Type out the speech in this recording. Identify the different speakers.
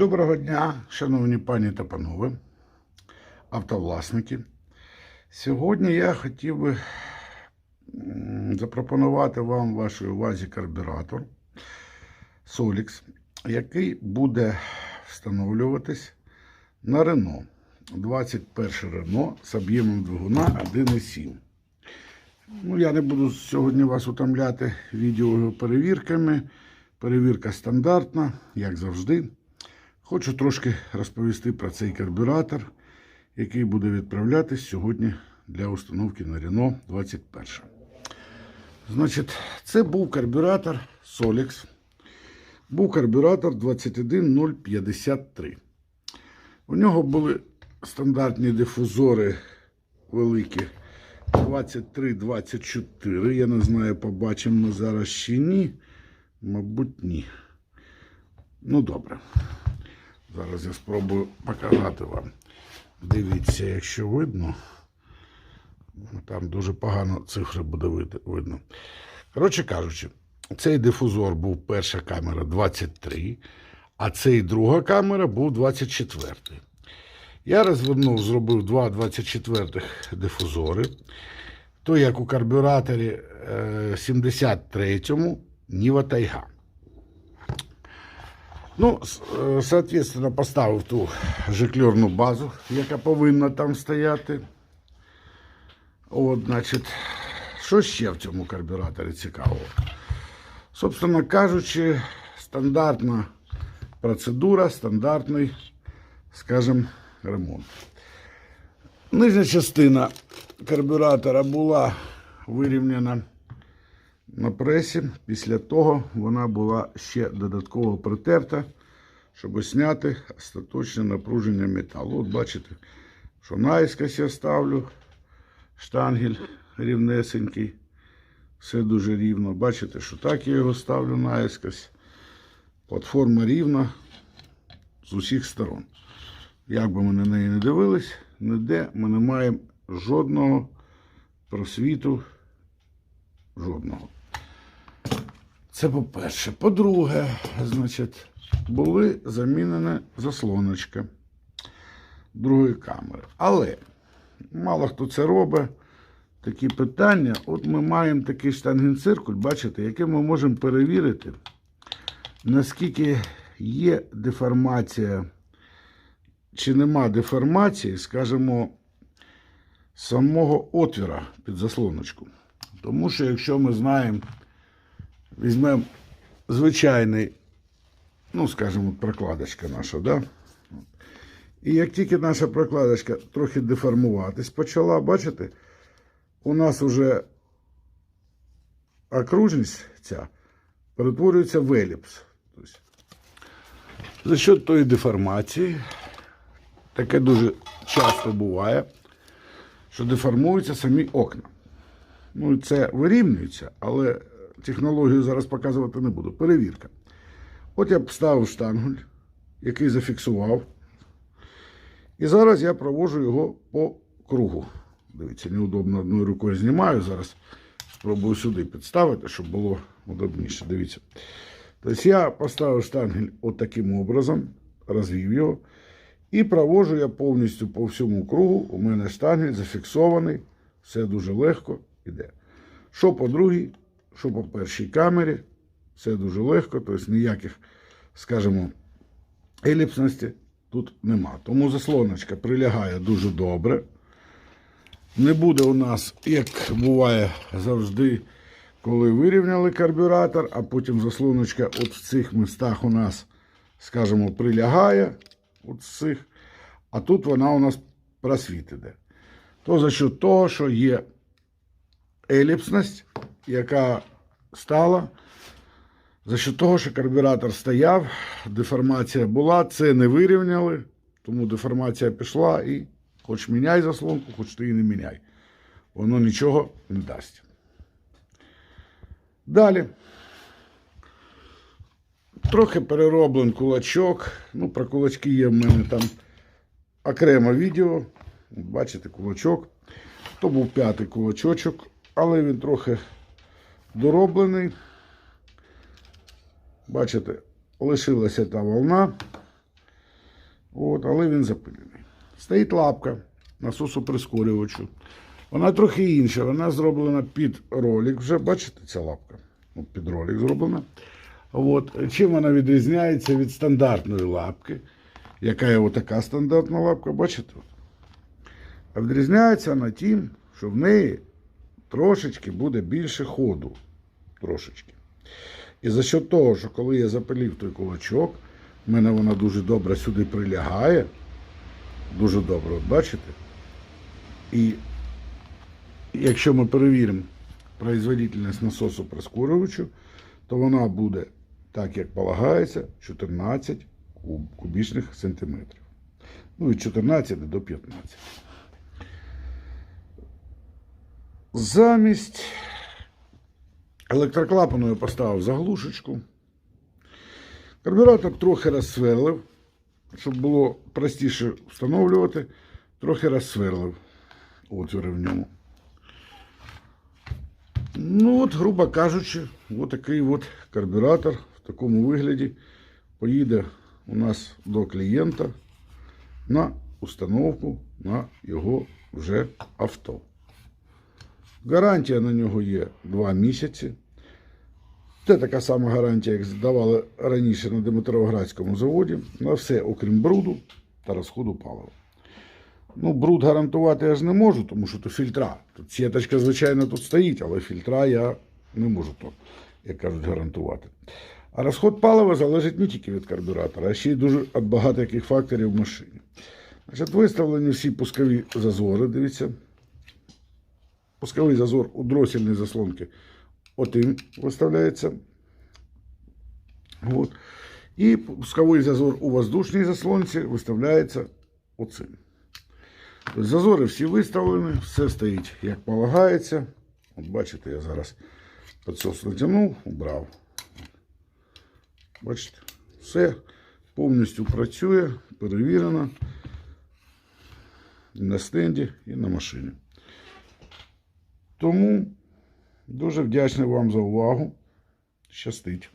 Speaker 1: Доброго дня, шановні пані та панове, автовласники. Сьогодні я хотів би запропонувати вам вашій увазі карбюратор Solix, який буде встановлюватись на Рено. 21 Рено з об'ємом двигуна 1,7. Ну, я не буду сьогодні вас утомляти відеоперевірками. Перевірка стандартна, як завжди. Хочу трошки розповісти про цей карбюратор, який буде відправлятись сьогодні для установки на Renault 21. Значить, це був карбюратор Solix. Був карбюратор 21053. У нього були стандартні дифузори великі 23-24. Я не знаю, побачимо ми зараз чи ні. Мабуть, ні. Ну, добре. Зараз я спробую показати вам. Дивіться, якщо видно. Там дуже погано цифри буде видно. Коротше кажучи, цей дифузор був перша камера 23, а цей друга камера був 24. Я розвернув, зробив два 24 дифузори. То як у карбюраторі е, 73-му Ніва Тайга. Ну, е, соответственно, поставив ту жиклерну базу, яка повинна там стояти. От, значить, що ще в цьому карбюраторі цікавого? Собственно кажучи, стандартна процедура, стандартний, скажімо, ремонт. Нижня частина карбюратора була вирівняна на пресі. Після того вона була ще додатково притерта, щоб зняти остаточне напруження металу. От бачите, що наїскось я ставлю штангель рівнесенький. Все дуже рівно. Бачите, що так я його ставлю наїскось. Платформа рівна з усіх сторон. Як би ми на неї не дивились, ніде ми не маємо жодного просвіту. Жодного. Це по-перше. По-друге, значить, були замінені заслоночки другої камери. Але мало хто це робить. Такі питання. От ми маємо такий штангенциркуль, бачите, який ми можемо перевірити, наскільки є деформація, чи нема деформації, скажімо, самого отвіра під заслоночку. Тому що якщо ми знаємо, візьмемо звичайний, ну, скажімо, прокладочка наша, да? І як тільки наша прокладочка трохи деформуватись почала, бачите, у нас вже окружність ця перетворюється в еліпс. Тобто, за счет тої деформації, таке дуже часто буває, що деформуються самі окна. Ну, це вирівнюється, але технологію зараз показувати не буду. Перевірка. От я поставив штангель, який зафіксував. І зараз я провожу його по кругу. Дивіться, неудобно одною рукою знімаю. Зараз спробую сюди підставити, щоб було удобніше. Дивіться. Тобто я поставив штангель от образом, розвів його. І провожу я повністю по всьому кругу. У мене штангель зафіксований. Все дуже легко іде. Що по другій, що по першій камері, все дуже легко, тобто ніяких, скажімо, еліпсності тут нема. Тому заслоночка прилягає дуже добре. Не буде у нас, як буває завжди, коли вирівняли карбюратор, а потім заслоночка от в цих містах у нас, скажімо, прилягає. От цих, а тут вона у нас просвіт іде. То за що того, що є еліпсність, яка стала. За що того, що карбюратор стояв, деформація була, це не вирівняли, тому деформація пішла і хоч міняй заслонку, хоч ти її не міняй. Воно нічого не дасть. Далі. Трохи перероблен кулачок. Ну, про кулачки є в мене там окреме відео. Бачите, кулачок. То був п'ятий кулачочок, але він трохи дороблений. Бачите, лишилася та волна. От, але він запилений. Стоїть лапка насосу прискорювачу. Вона трохи інша, вона зроблена під ролик. Вже бачите, ця лапка? От під ролик зроблена. От. Чим вона відрізняється від стандартної лапки, яка є отака стандартна лапка, бачите? А відрізняється вона тим, що в неї трошечки буде більше ходу. Трошечки. І за що того, що коли я запилів той кулачок, в мене вона дуже добре сюди прилягає. Дуже добре, от бачите? І якщо ми перевіримо производительність насосу прискорювачу, то вона буде, так як полагається, 14 куб, кубічних сантиметрів. Ну, від 14 до 15. Замість електроклапану я поставив заглушечку. Карбюратор трохи розсверлив, щоб було простіше встановлювати, трохи розсверлив отвіри в ньому. Ну от, грубо кажучи, от такий от карбюратор в такому вигляді поїде у нас до клієнта на установку на його вже авто. Гарантія на нього є 2 місяці. Це така сама гарантія, як здавали раніше на Дмитровградському заводі, на все, окрім бруду та розходу палива. Ну, бруд гарантувати я ж не можу, тому що то фільтра. Тут сіточка, звичайно, тут стоїть, але фільтра я не можу то, як кажуть, гарантувати. А розход палива залежить не тільки від карбюратора, а ще й дуже від багато яких факторів в машині. Значить, виставлені всі пускові зазори, дивіться. Пусковий зазор у дросільній заслонки отим виставляється. От. І пусковий зазор у воздушній заслонці виставляється оцим. Тобто зазори всі виставлені, все стоїть як полагається. От бачите, я зараз підсос натягнув, убрав. Бачите, все повністю працює, перевірено на стенді і на машині. Тому дуже вдячний вам за увагу. Щастить.